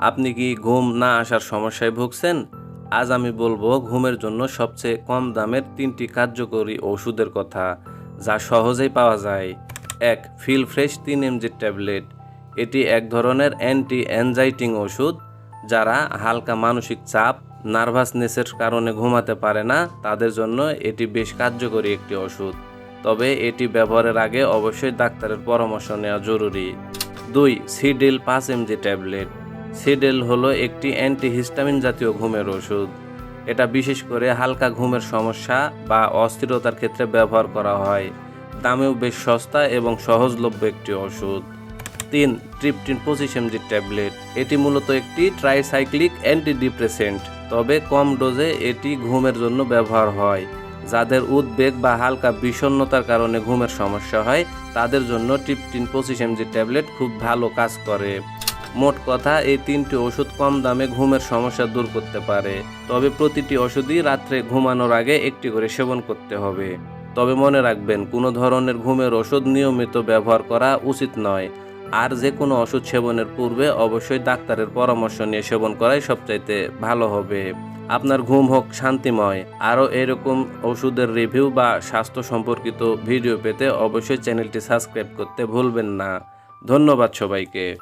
আপনি কি ঘুম না আসার সমস্যায় ভুগছেন? আজ আমি বলব ঘুমের জন্য সবচেয়ে কম দামের তিনটি কার্যকরী ওষুধের কথা, যা সহজেই পাওয়া যায়। এক, ফিল ফ্রেশ তিন এমজি ট্যাবলেট। এটি এক ধরনের অ্যান্টি অ্যানজাইটিং ওষুধ, যারা হালকা মানসিক চাপ, নার্ভাসনেসের কারণে ঘুমাতে পারে না। তাদের জন্য এটি বেশ কার্যকরী একটি ওষুধ। তবে এটি ব্যবহারের আগে অবশ্যই ডাক্তারের পরামর্শ নেওয়া জরুরি। দুই, সিডিল পাঁচ এমজি ট্যাবলেট। সিডেল হলো একটি অ্যান্টিহিস্টামিন জাতীয় ঘুমের ওষুধ। এটা বিশেষ করে হালকা ঘুমের সমস্যা বা অস্থিরতার ক্ষেত্রে ব্যবহার করা হয়। দামেও বেশ সস্তা এবং সহজলভ্য একটি ওষুধ। তিন, ট্রিপটিন পঁচিশ এমজি ট্যাবলেট। এটি মূলত একটি ট্রাইসাইক্লিক অ্যান্টিডিপ্রেসেন্ট, তবে কম ডোজে এটি ঘুমের জন্য ব্যবহার হয়। যাদের উদ্বেগ বা হালকা বিষণ্ণতার কারণে ঘুমের সমস্যা হয়, তাদের জন্য ট্রিপটিন পঁচিশ এমজি ট্যাবলেট খুব ভালো কাজ করে। মোট কথা এই তিনটি ওষুধ কম দামে ঘুমের সমস্যা দূর করতে পারে। তবে প্রতিটি ওষুধই রাত্রে ঘুমানোর আগে একটি করে সেবন করতে হবে। তবে মনে রাখবেন, কোনো ধরনের ঘুমের ওষুধ নিয়মিত ব্যবহার করা উচিত নয়। আর যে কোনো ওষুধ সেবনের পূর্বে অবশ্যই ডাক্তারের পরামর্শ নিয়ে সেবন করাই সবচাইতে ভালো হবে। আপনার ঘুম হোক শান্তিময়। আরও এরকম ওষুধের রিভিউ বা স্বাস্থ্য সম্পর্কিত ভিডিও পেতে অবশ্যই চ্যানেলটি সাবস্ক্রাইব করতে ভুলবেন না। ধন্যবাদ সবাইকে।